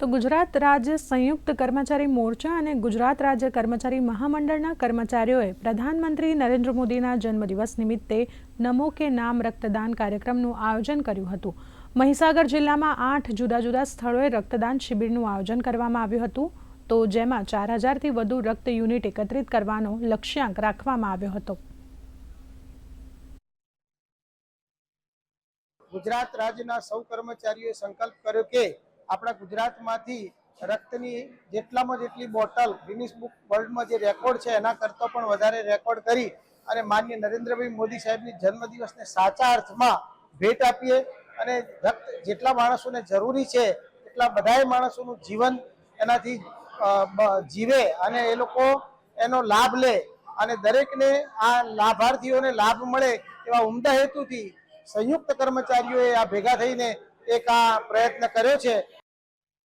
તો ગુજરાત રાજ્ય સંયુક્ત કર્મચારી મોરચા અને ગુજરાત રાજ્ય કર્મચારી મહામંડળના કર્મચારીઓએ પ્રધાનમંત્રી નરેન્દ્ર મોદીના જન્મદિવસ નિમિત્તે નમો કે નામ રક્તદાન કાર્યક્રમનું આયોજન કર્યું હતું. મહીસાગર જિલ્લામાં આઠ જુદા જુદા સ્થળોએ રક્તદાન શિબિરનું આયોજન કરવામાં આવ્યું હતું. તો જેમાં ચાર હજારથી વધુ રક્ત યુનિટ એકત્રિત કરવાનો લક્ષ્યાંક રાખવામાં આવ્યો હતો. ગુજરાત રાજ્યના સૌ કર્મચારીઓએ સંકલ્પ કર્યો કે આપણા ગુજરાતમાંથી રક્તની જેટલામાં જેટલી બોટલ ગિનિસ બુક વર્લ્ડમાં જે રેકોર્ડ છે, એના કરતાં પણ વધારે રેકોર્ડ કરી અને માન્ય નરેન્દ્રભાઈ મોદી સાહેબની જન્મદિવસને સાચા અર્થમાં ભેટ આપીએ અને રક્ત જેટલા માણસોને જરૂરી છે, એટલા બધાય માણસોનું જીવન એનાથી જીવે અને એ લોકો એનો લાભ લે અને દરેકને આ લાભાર્થીઓને લાભ મળે એવા ઉમદા હેતુથી સંયુક્ત કર્મચારીઓએ આ ભેગા થઈને એક આ પ્રયત્ન કર્યો છે.